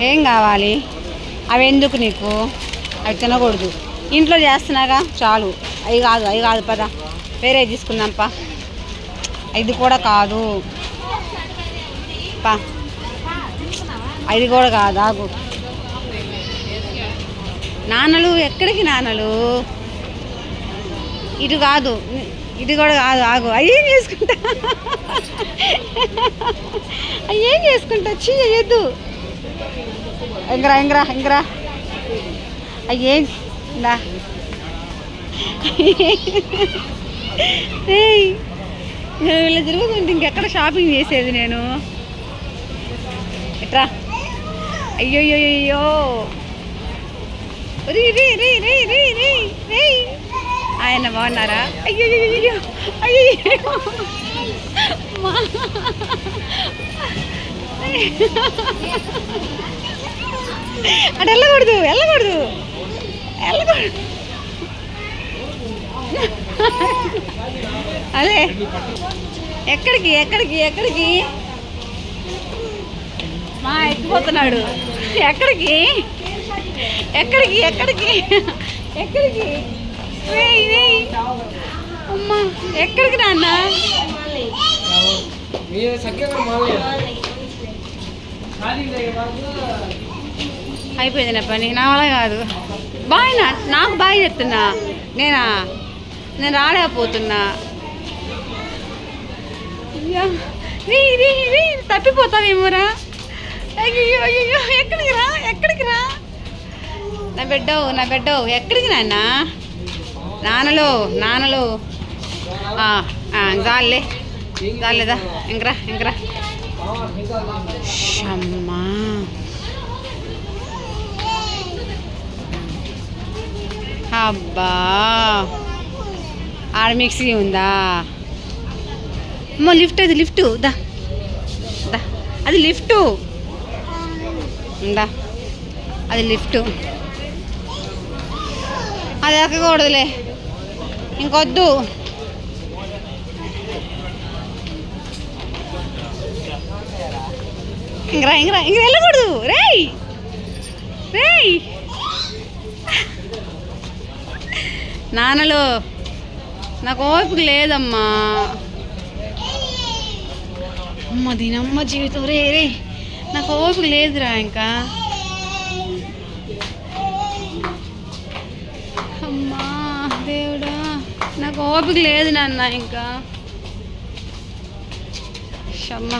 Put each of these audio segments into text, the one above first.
ఏం కావాలి? అవి ఎందుకు నీకు? అవి తినకూడదు. ఇంట్లో చేస్తున్నాగా? చాలు. అవి కాదు అవి కాదు పద. వేరే తీసుకుందాంపా ఇది కూడా కాదు. పా. అది కూడా కాదు ఆగు. నాన్నలు ఎక్కడికి నాన్నలు? ఇటు కాదు. ఇది కూడా కాదు ఆగు. అయ్యేం చేసుకుంటా? అయ్యేం చేసుకుంటా? చీ అయ్యొద్దు. ఎంగరా ఎంగరా ఎంగరా అయ్యేం నా వీళ్ళు తిరుగుతుంటే ఇంకెక్కడ షాపింగ్ చేసేది నేను? ఎట్రా? అయ్యో అయ్యో అయ్యో రీ రీ రీ రీ రీ రీ. రీ ఆయన బాగున్నారా? అయ్యో అయ్యో అయ్యో అయ్యో మా. అటు వెళ్ళకూడదు వెళ్ళకూడదు. వెళ్ళకూడదు. అదే. ఎక్కడికి ఎక్కడికి ఎక్కడికి? మా ఎక్కిపోతున్నాడు. ఎక్కడికి? ఎక్కడికి ఎక్కడికి? ఎక్కడికి? అమ్మా ఎక్కడికి నాన్న? అయిపోయింది నా పని. నా వల్ల కాదు. బాయ్ నా. నాకు బాయ్ చెప్తున్నా. నేనా? నేను రాలేకపోతున్నా. రీ రీ రీ తప్పిపోతావేమోరా? అయ్యో అయ్యో ఎక్కడికి రా? ఎక్కడికి రా? నా బిడ్డవు నా బిడ్డవు. ఎక్కడికి నాన్న? నాన్నలో నాన్నలో. ఆ, ఆ, ఇంకరా ఇంకరా అమ్మా అబ్బా. ఆడ మిక్సీ ఉందా? అమ్మ లిఫ్ట్ అది లిఫ్ట్. దా. దా. అది లిఫ్ట్. ఉందా అది లిఫ్ట్. అది ఎక్కకూడదులే ఇంకొద్దు. ఇంకరా ఇంకరా ఇంక వెళ్ళకూడదు. రేయ్. రేయ్. నాన్నలు నాకు ఓపిక లేదమ్మా. అమ్మ దీనమ్మ జీవితం. రే రే నాకు ఓపిక లేదురా ఇంకా. అమ్మా దేవుడా నాకు ఓపిక లేదు నాన్న ఇంకా. షమ్మ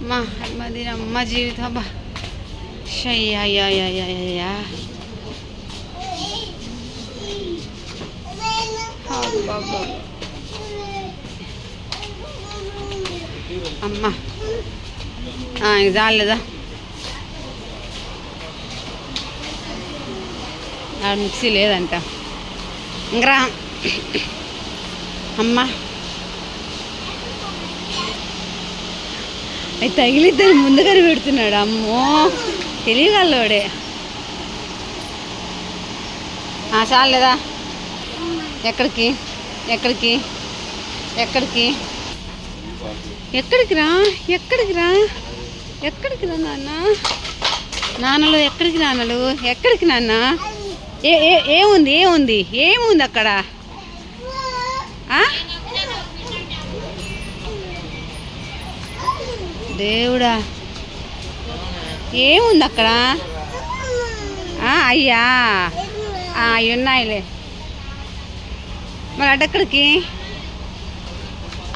అమ్మ అమ్మ దీనమ్మ జీవితం అబ్బా. షయ్యా అమ్మ. ఇంక చాలేదా? ఆడ మిక్సీ లేదంట. ఇంకరా అమ్మ. అది తగిలిద్దని ముందుగానే పెడుతున్నాడు అమ్మో. తెలియగలవాడే. చాలేదా? ఎక్కడికి? ఎక్కడికి? ఎక్కడికి? ఎక్కడికి రా? ఎక్కడికి రా? ఎక్కడికి రా నాన్న? నాన్నలు ఎక్కడికి నాన్నలు? ఎక్కడికి నాన్న? ఏ ఏ ఏముంది ఏముంది ఏముంది అక్కడ? దేవుడా. ఏముంది అక్కడ? అయ్యా. అవి ఉన్నాయిలే. మరి అటెక్కడికి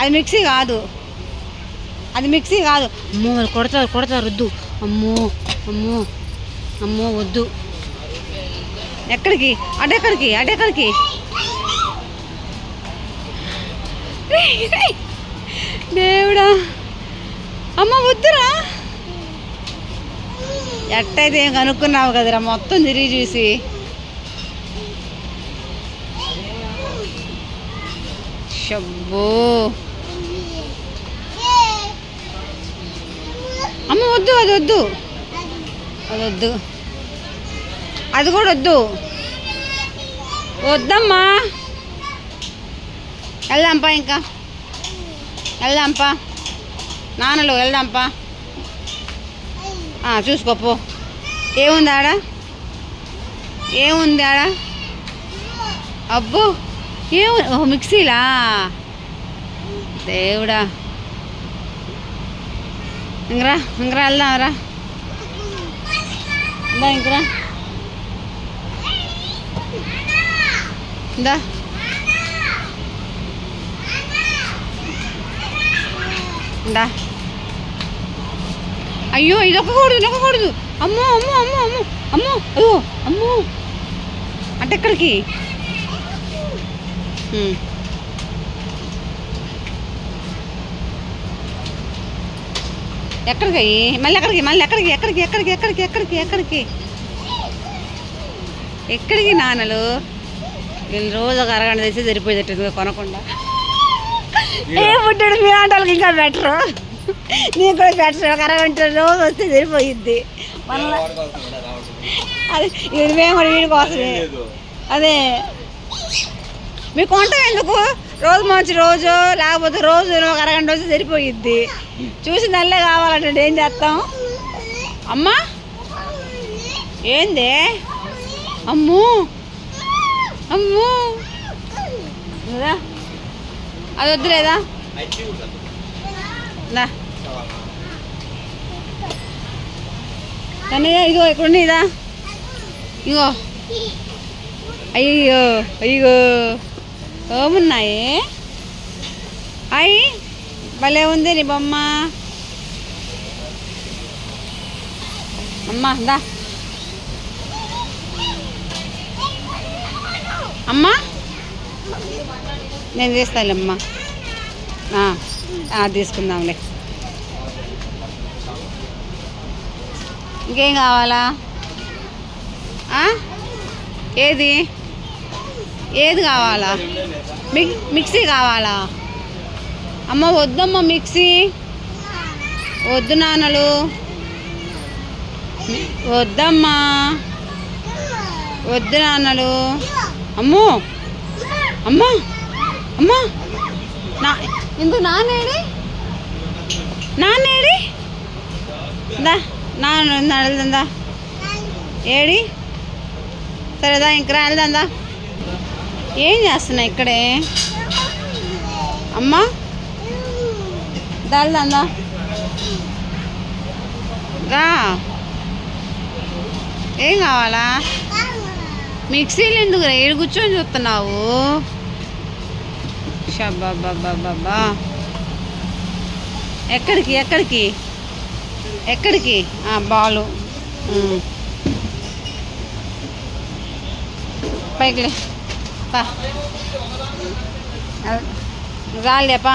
అది మిక్సీ కాదు. అది మిక్సీ కాదు. అమ్మో వాళ్ళు కొడతారు కొడతారు వద్దు. అమ్మో అమ్మో అమ్మో వద్దు. ఎక్కడికి? అటెక్కడికి అటెక్కడికి దేవుడా. అమ్మ వద్దురా. ఎట్టయితే ఏం కనుక్కున్నావు కదరా? మొత్తం తిరిగి చూసి. షబ్బో అమ్మ వద్దు అది వద్దు. అది వద్దు. అది కూడా వద్దు. వద్దమ్మా. వెళ్దాంపా ఇంకా. వెళ్దాంపా. నాన్నలు వెళ్దాంపా. ఆ, చూసుకోపో ఏముంది ఆడ? ఏముంది ఆడ? అబ్బో. ఏము ఓ మిక్సీలా దేవుడా ఇంకరా ఇంకరా వెళ్దాంరా ఇందా ఇంకరా ఇందా ఇందా అయ్యో ఇది ఒక్కకూడదు నొక్కకూడదు అమ్మో అమ్మో అమ్మో అమ్మో అమ్మో అయ్యో అమ్మో అంటే ఎక్కడికి ఉమ్. ఎక్కడికి? మళ్ళీ ఎక్కడికి? మళ్ళీ ఎక్కడికి? ఎక్కడికి? ఎక్కడికి? ఎక్కడికి? ఎక్కడికి? ఎక్కడికి? ఎక్కడికి నాన్నలు? వీళ్ళు రోజు ఒక అరగంట తెచ్చి సరిపోయేటట్టు కొనకుండా. ఏ పుట్టాడు? మీ ఆటోలకి ఇంకా బెటరు నీకు కూడా బెటర్ ఒక అరగంట రోజు వస్తే సరిపోయిద్ది. మళ్ళీ అది ఇది మేము కూడా వీడి కోసమే. అదే. మీకు వంట ఎందుకు? రోజు మంచి రోజు లేకపోతే రోజు ఒక అరగంట రోజు సరిపోయిద్ది. చూసి నల్లే కావాలంటే ఏం చేస్తాం? అమ్మా? ఏంది? అమ్ము? అమ్ము? అది వద్దులేదా దా. కన్నయ్య ఇగో ఇక్కడ ఉన్నదా ఇగో అయ్యో అయ్యో ఏమున్నాయి? అయ్యి భలే ఉంది నీ బొమ్మ. అమ్మా దా. అమ్మా నేను తీస్తానులేమ్మా ఆ, తీసుకుందాంలే. ఇంకేం కావాలా? ఏది? ఏది కావాలా? మిక్ మిక్సీ కావాలా? అమ్మ వద్దమ్మ మిక్సీ. వద్దు నాన్నలు. వద్దమ్మా. వద్దు నాన్నలు. అమ్మో! అమ్మా! అమ్మా! నా ఎందుకు నాన్నేడి? నాన్నేడి? దా నాన్న వెళ్దా ఏడి? సరేదా ఇంక రాలేదందా ఏం చేస్తున్నా ఇక్కడే? అమ్మా? వెళ్దా రా. ఏం కావాలా? మిక్సీలు ఎందుకు ఏడు కూర్చొని చూస్తున్నావు. షబ్బాబ్బాబ్బాబ్బా ఎక్కడికి ఎక్కడికి? ఎక్కడికి? బాలు. పైకిలే పైకిలే రాలేపా.